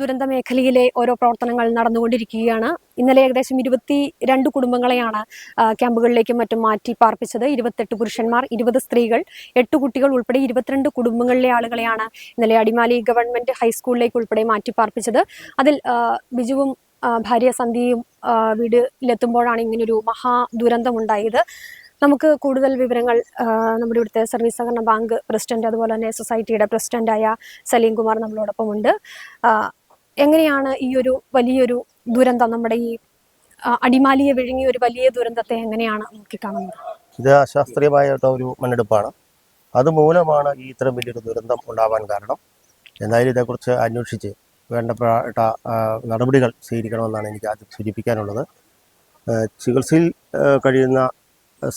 ദുരന്ത മേഖലയിലെ ഓരോ പ്രവർത്തനങ്ങൾ നടന്നുകൊണ്ടിരിക്കുകയാണ്. ഇന്നലെ ഏകദേശം ഇരുപത്തി രണ്ട് കുടുംബങ്ങളെയാണ് ക്യാമ്പുകളിലേക്കും മറ്റും മാറ്റി പാർപ്പിച്ചത്. ഇരുപത്തെട്ട് പുരുഷന്മാർ ഇരുപത് സ്ത്രീകൾ എട്ട് കുട്ടികൾ ഉൾപ്പെടെ ഇരുപത്തിരണ്ട് കുടുംബങ്ങളിലെ ആളുകളെയാണ് ഇന്നലെ അടിമാലി ഗവൺമെന്റ് ഹൈസ്കൂളിലേക്ക് ഉൾപ്പെടെ മാറ്റി പാർപ്പിച്ചത്. അതിൽ ബിജുവും ഭാര്യ സന്ധ്യയും വീടിലെത്തുമ്പോഴാണ് ഇങ്ങനൊരു മഹാ ദുരന്തമുണ്ടായത് നമുക്ക് കൂടുതൽ വിവരങ്ങൾ നമ്മുടെ ഇവിടുത്തെ സർവീസ് സഹകരണ ബാങ്ക് പ്രസിഡന്റ് അതുപോലെ തന്നെ സൊസൈറ്റിയുടെ പ്രസിഡന്റായ സലീം കുമാർ നമ്മളോടൊപ്പം ഉണ്ട് എങ്ങനെയാണ് ഈ ഒരു വലിയൊരു ദുരന്തം നമ്മുടെ ഈ അടിമാലിയെ വിഴുങ്ങിയ ഒരു വലിയ ദുരന്തത്തെ എങ്ങനെയാണ് നോക്കിക്കാണുന്നത്? ഇത് അശാസ്ത്രീയമായ ഒരു മണ്ണെടുപ്പാണ് അതുമൂലമാണ് ഈ ഇത്രയും വലിയൊരു ദുരന്തം ഉണ്ടാവാൻ കാരണം. എന്തായാലും ഇതേക്കുറിച്ച് അന്വേഷിച്ച് വേണ്ടപ്പെട്ട നടപടികൾ സ്വീകരിക്കണമെന്നാണ് എനിക്ക് ആദ്യം സൂചിപ്പിക്കാനുള്ളത്. ചികിത്സയിൽ കഴിയുന്ന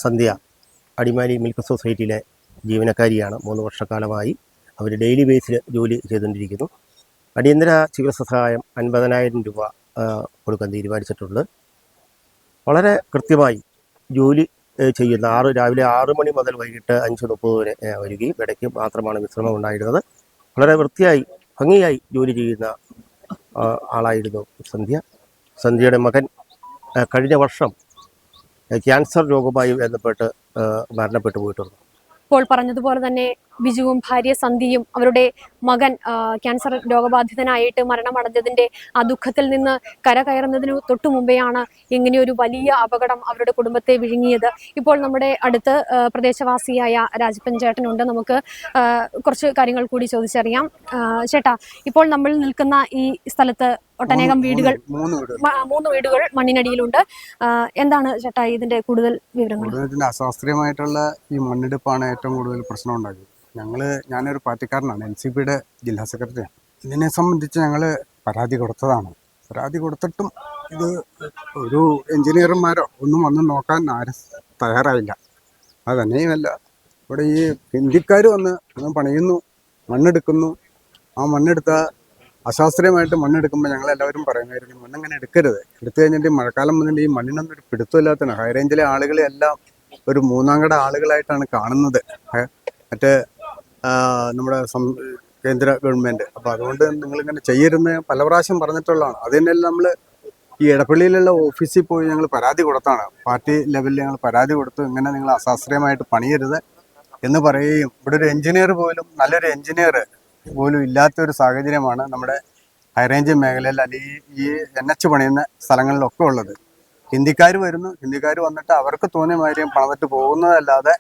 സന്ധ്യ അടിമാലി മിൽക്ക് സൊസൈറ്റിയിലെ ജീവനക്കാരിയാണ്. മൂന്ന് വർഷക്കാലമായി അവർ ഡെയിലി ബേസിൽ ജോലി ചെയ്തുകൊണ്ടിരിക്കുന്നു. അടിയന്തര ചികിത്സ സഹായം അൻപതിനായിരം രൂപ കൊടുക്കാൻ തീരുമാനിച്ചിട്ടുണ്ട്. വളരെ കൃത്യമായി ജോലി ചെയ്യുന്ന ആറ് രാവിലെ ആറ് മണി മുതൽ വൈകിട്ട് അഞ്ച് മുപ്പത് വരെ വരികയും ഇടയ്ക്ക് മാത്രമാണ് വിശ്രമം ഉണ്ടായിരുന്നത്. വളരെ വൃത്തിയായി ഭംഗിയായി ജോലി ചെയ്യുന്ന ആളായിരുന്നു സന്ധ്യ. സന്ധ്യയുടെ മകൻ കഴിഞ്ഞ വർഷം ക്യാൻസർ രോഗവുമായി ബന്ധപ്പെട്ട് മരണപ്പെട്ടു പോയിട്ടുണ്ട്. ഇപ്പോൾ പറഞ്ഞതുപോലെ തന്നെ ബിജുവും ഭാര്യ സന്ധിയും അവരുടെ മകൻ ക്യാൻസർ രോഗബാധിതനായിട്ട് മരണമടഞ്ഞതിന്റെ ആ ദുഃഖത്തിൽ നിന്ന് കരകയറുന്നതിന് തൊട്ടു മുമ്പെയാണ് ഇങ്ങനെയൊരു വലിയ അപകടം അവരുടെ കുടുംബത്തെ വിഴുങ്ങിയത്. ഇപ്പോൾ നമ്മുടെ അടുത്ത് പ്രദേശവാസിയായ രാജപ്പൻ ചേട്ടനുണ്ട്. നമുക്ക് കുറച്ച് കാര്യങ്ങൾ കൂടി ചോദിച്ചറിയാം. ചേട്ടാ ഇപ്പോൾ നമ്മൾ നിൽക്കുന്ന ഈ സ്ഥലത്ത് ഒട്ടനേകം വീടുകൾ മൂന്ന് വീടുകൾ. മണ്ണിനടിയിലുണ്ട്. എന്താണ് ചേട്ടാ ഇതിന്റെ കൂടുതൽ വിവരങ്ങൾ? അശാസ്ത്രീയമായിട്ടുള്ള ഈ മണ്ണെടുപ്പാണ് ഏറ്റവും കൂടുതൽ പ്രശ്നം ഉണ്ടാക്കിയത്. ഞങ്ങൾ ഞാനൊരു പാർട്ടിക്കാരനാണ് എൻ സി പിയുടെ ജില്ലാ സെക്രട്ടറിയാണ്. ഇതിനെ സംബന്ധിച്ച് ഞങ്ങൾ പരാതി കൊടുത്തതാണ്. പരാതി കൊടുത്തിട്ടും ഇത് ഒരു എഞ്ചിനീയർമാരോ ഒന്നും വന്ന് നോക്കാൻ ആരും തയ്യാറായില്ല. അത് തന്നെയുമല്ല ഇവിടെ ഈ ഹിന്ദിക്കാർ വന്ന് പണിയുന്നു മണ്ണെടുക്കുന്നു. ആ മണ്ണെടുത്ത അശാസ്ത്രീയമായിട്ട് മണ്ണെടുക്കുമ്പോൾ ഞങ്ങൾ എല്ലാവരും പറയുമായിരിക്കും മണ്ണങ്ങനെ എടുക്കരുത്. എടുത്തു കഴിഞ്ഞിട്ട് ഈ മഴക്കാലം വന്നിട്ട് ഈ മണ്ണിനൊന്നും ഒരു പിടുത്തമില്ലാത്തതാണ്. ഹൈ ആളുകളെ എല്ലാം ഒരു മൂന്നാംകട ആളുകളായിട്ടാണ് കാണുന്നത്. മറ്റേ നമ്മുടെ കേന്ദ്ര ഗവൺമെന്റ്. അപ്പോൾ അതുകൊണ്ട് നിങ്ങളിങ്ങനെ ചെയ്യരുന്ന് പല പ്രാവശ്യം പറഞ്ഞിട്ടുള്ളതാണ്. അത് തന്നെയല്ല നമ്മൾ ഈ ഇടപ്പള്ളിയിലുള്ള ഓഫീസിൽ പോയി ഞങ്ങൾ പരാതി കൊടുത്താണ്. പാർട്ടി ലെവലിൽ ഞങ്ങൾ പരാതി കൊടുത്തു. ഇങ്ങനെ നിങ്ങൾ അശാസ്ത്രീയമായിട്ട് പണിയരുത് എന്ന് പറയുകയും ഇവിടെ ഒരു എഞ്ചിനീയർ പോലും നല്ലൊരു എഞ്ചിനീയർ പോലും ഇല്ലാത്ത ഒരു സാഹചര്യമാണ് നമ്മുടെ ഹൈറേഞ്ച് മേഖലയിൽ അല്ലെങ്കിൽ ഈ എൻ എച്ച് പണിയുന്ന സ്ഥലങ്ങളിലൊക്കെ ഉള്ളത്. ഹിന്ദിക്കാർ വരുന്നു. ഹിന്ദിക്കാർ വന്നിട്ട് അവർക്ക് തോന്നിയ മാതിരിയും പണിതിട്ട് പോകുന്നതല്ലാതെ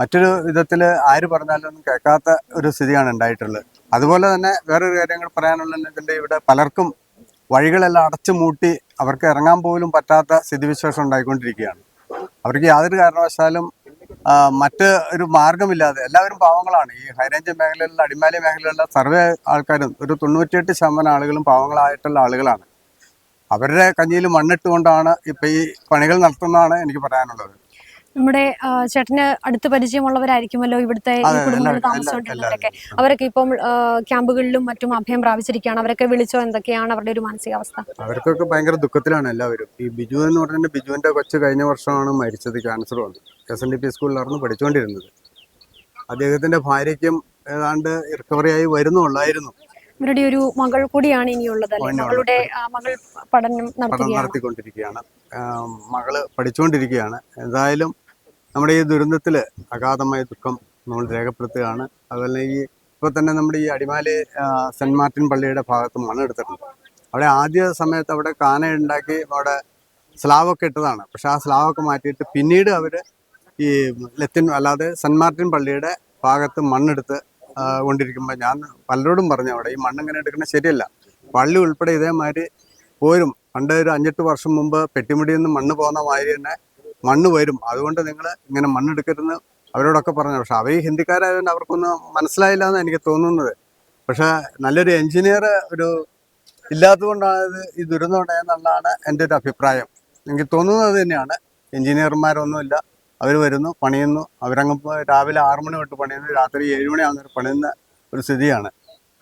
മറ്റൊരു വിധത്തിൽ ആര് പറഞ്ഞാലും ഒന്നും കേൾക്കാത്ത ഒരു സ്ഥിതിയാണ് ഉണ്ടായിട്ടുള്ളത്. അതുപോലെ തന്നെ വേറൊരു കാര്യങ്ങൾ പറയാനുള്ളത് ഇതിന്റെ ഇവിടെ പലർക്കും വഴികളെല്ലാം അടച്ചു മൂട്ടി അവർക്ക് ഇറങ്ങാൻ പോലും പറ്റാത്ത സ്ഥിതിവിശേഷം ഉണ്ടായിക്കൊണ്ടിരിക്കുകയാണ്. അവർക്ക് യാതൊരു കാരണവശാലും മറ്റ് ഒരു മാർഗമില്ലാതെ എല്ലാവരും പാവങ്ങളാണ്. ഈ ഹൈറേഞ്ച് മേഖലയിലുള്ള അടിമാലി മേഖലയിലുള്ള സർവേ ആൾക്കാരും ഒരു തൊണ്ണൂറ്റിയെട്ട് ശതമാനം ആളുകളും പാവങ്ങളായിട്ടുള്ള ആളുകളാണ്. അവരുടെ കഞ്ഞിയിൽ മണ്ണിട്ടുകൊണ്ടാണ് ഇപ്പം ഈ പണികൾ നടത്തുന്നതാണ് എനിക്ക് പറയാനുള്ളത്. നമ്മുടെ ചേട്ടന് അടുത്ത് പരിചയമുള്ളവരായിരിക്കുമല്ലോ ഇവിടുത്തെ കുടുംബങ്ങളിൽ താമസിച്ചുകൊണ്ടിരുന്നവരൊക്കെ. അവരൊക്കെ ഇപ്പം ക്യാമ്പുകളിലും മറ്റും അഭയം പ്രാപിച്ചിരിക്കുകയാണ്. അവരൊക്കെ വിളിച്ചോ എന്തൊക്കെയാണ് അവരുടെ ഒരു മാനസികാവസ്ഥ? അവർക്കൊക്കെ ഭയങ്കര ദുഃഖത്തിലാണ് എല്ലാവരും. ഈ ബിജു എന്ന് പറഞ്ഞാൽ ബിജുവിന്റെ കൊച്ചു കഴിഞ്ഞ വർഷമാണ് മരിച്ചത് ക്യാൻസർ വന്ന്. എസ് എൻ ഡി പി സ്കൂളിലായിരുന്നു പഠിച്ചുകൊണ്ടിരുന്നത്. അദ്ദേഹത്തിന്റെ ഭാര്യയ്ക്കും ഏതാണ്ട് റിക്കവറി ആയി വരുന്നുള്ളായിരുന്നു. ഇവരുടെ ഒരു മകൾ കൂടിയാണ് ഇനിയുള്ളത് മകളുടെ മകൾ പഠനം നടത്തിക്കൊണ്ടിരിക്കുകയാണ്. മകൾ പഠിച്ചുകൊണ്ടിരിക്കുകയാണ്. എന്തായാലും നമ്മുടെ ഈ ദുരന്തത്തിൽ അഗാധമായ ദുഃഖം നമ്മൾ രേഖപ്പെടുത്തുകയാണ്. അതുപോലെ ഈ ഇപ്പോൾ തന്നെ നമ്മുടെ ഈ അടിമാലി ആ, സെന്റ് മാർട്ടിൻ പള്ളിയുടെ ഭാഗത്ത് മണ്ണെടുത്തിട്ടുണ്ട് അവിടെ ആദ്യ സമയത്ത് അവിടെ കാന ഉണ്ടാക്കി അവിടെ സ്ലാവൊക്കെ ഇട്ടതാണ്. പക്ഷെ ആ സ്ലാവൊക്കെ മാറ്റിയിട്ട് പിന്നീട് അവർ ഈ ലത്തിൻ അല്ലാതെ സെന്റ് മാർട്ടിൻ പള്ളിയുടെ ഭാഗത്ത് മണ്ണെടുത്ത് കൊണ്ടിരിക്കുമ്പോൾ ഞാൻ പലരോടും പറഞ്ഞു അവിടെ ഈ മണ്ണിങ്ങനെ എടുക്കുന്നത് ശരിയല്ല. പള്ളി ഉൾപ്പെടെ ഇതേമാതിരി പോരും. പണ്ട് ഒരു അഞ്ചെട്ട് വർഷം മുമ്പ് പെട്ടിമുടിയിൽ നിന്ന് മണ്ണ് പോകുന്ന മാതിരി തന്നെ മണ്ണ് വരും. അതുകൊണ്ട് നിങ്ങൾ ഇങ്ങനെ മണ്ണെടുക്കരുതെന്ന് അവരോടൊക്കെ പറഞ്ഞു. പക്ഷെ അവർ ഹിന്ദിക്കാരായതുകൊണ്ട് അവർക്കൊന്നും മനസ്സിലായില്ല എന്ന് എനിക്ക് തോന്നുന്നത്. പക്ഷെ നല്ലൊരു എഞ്ചിനീയർ ഒരു ഇല്ലാത്തതുകൊണ്ടാണ് ഇത് ഈ ദുരന്തം ഉണ്ടായെന്നുള്ളതാണ് എന്റെ ഒരു അഭിപ്രായം. എനിക്ക് തോന്നുന്നത് തന്നെയാണ്. എഞ്ചിനീയർമാരൊന്നുമില്ല. അവർ വരുന്നു പണിയുന്നു. അവരങ്ങ് രാവിലെ ആറ് മണി തൊട്ട് പണിയുന്നു. രാത്രി ഏഴ് മണിയാകുന്ന പണിയുന്ന ഒരു സ്ഥിതിയാണ്.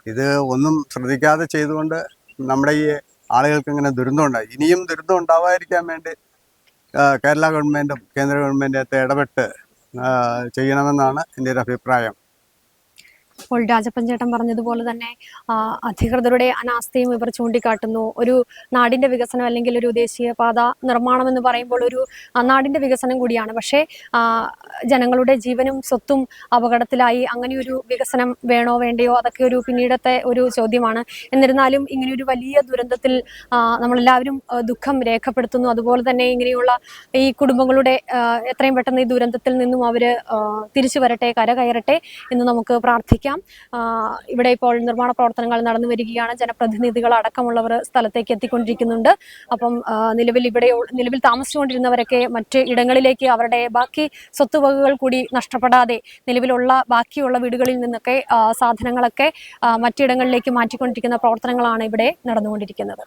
ഇത് ഒന്നും ശ്രദ്ധിക്കാതെ ചെയ്തുകൊണ്ട് നമ്മുടെ ഈ ആളുകൾക്ക് ഇങ്ങനെ ദുരന്തം ഉണ്ടായി ഇനിയും ദുരന്തം ഉണ്ടാവാതിരിക്കാൻ വേണ്ടി കേരള ഗവൺമെന്റും കേന്ദ്ര ഗവൺമെന്റും ഇടപെട്ട് ചെയ്യണമെന്നാണ് എന്റെ ഒരു അഭിപ്രായം. ഇപ്പോൾ രാജപ്പഞ്ചേട്ടൻ പറഞ്ഞതുപോലെ തന്നെ അധികൃതരുടെ അനാസ്ഥയും ഇവർ ചൂണ്ടിക്കാട്ടുന്നു. ഒരു നാടിന്റെ വികസനം അല്ലെങ്കിൽ ഒരു ദേശീയ പാത നിർമ്മാണം എന്ന് പറയുമ്പോൾ ഒരു നാടിന്റെ വികസനം കൂടിയാണ്. പക്ഷേ ജനങ്ങളുടെ ജീവനും സ്വത്തും അപകടത്തിലായി അങ്ങനെ ഒരു വികസനം വേണോ വേണ്ടയോ അതൊക്കെ ഒരു പിന്നീടത്തെ ഒരു ചോദ്യമാണ്. എന്നിരുന്നാലും ഇങ്ങനെ ഒരു വലിയ ദുരന്തത്തിൽ നമ്മളെല്ലാവരും ദുഃഖം രേഖപ്പെടുത്തുന്നു. അതുപോലെ തന്നെ ഇങ്ങനെയുള്ള ഈ കുടുംബങ്ങളുടെ എത്രയും പെട്ടെന്ന് ഈ ദുരന്തത്തിൽ നിന്നും അവർ തിരിച്ചു വരട്ടെ കരകയറട്ടെ എന്ന് നമുക്ക് പ്രാർത്ഥിക്കാം. ആ, ഇവിടെ ഇപ്പോൾ നിർമ്മാണ പ്രവർത്തനങ്ങൾ നടന്നു വരികയാണ്. ജനപ്രതിനിധികൾ അടക്കമുള്ളവർ സ്ഥലത്തേക്ക് എത്തിക്കൊണ്ടിരിക്കുന്നുണ്ട്. അപ്പം നിലവിൽ ഇവിടെ നിലവിൽ താമസിച്ചുകൊണ്ടിരുന്നവരൊക്കെ മറ്റ് ഇടങ്ങളിലേക്ക് അവരുടെ ബാക്കി സ്വത്തുവകകൾ കൂടി നഷ്ടപ്പെടാതെ നിലവിലുള്ള ബാക്കിയുള്ള വീടുകളിൽ നിന്നൊക്കെ സാധനങ്ങളൊക്കെ മറ്റിടങ്ങളിലേക്ക് മാറ്റിക്കൊണ്ടിരിക്കുന്ന പ്രവർത്തനങ്ങളാണ് ഇവിടെ നടന്നുകൊണ്ടിരിക്കുന്നത്.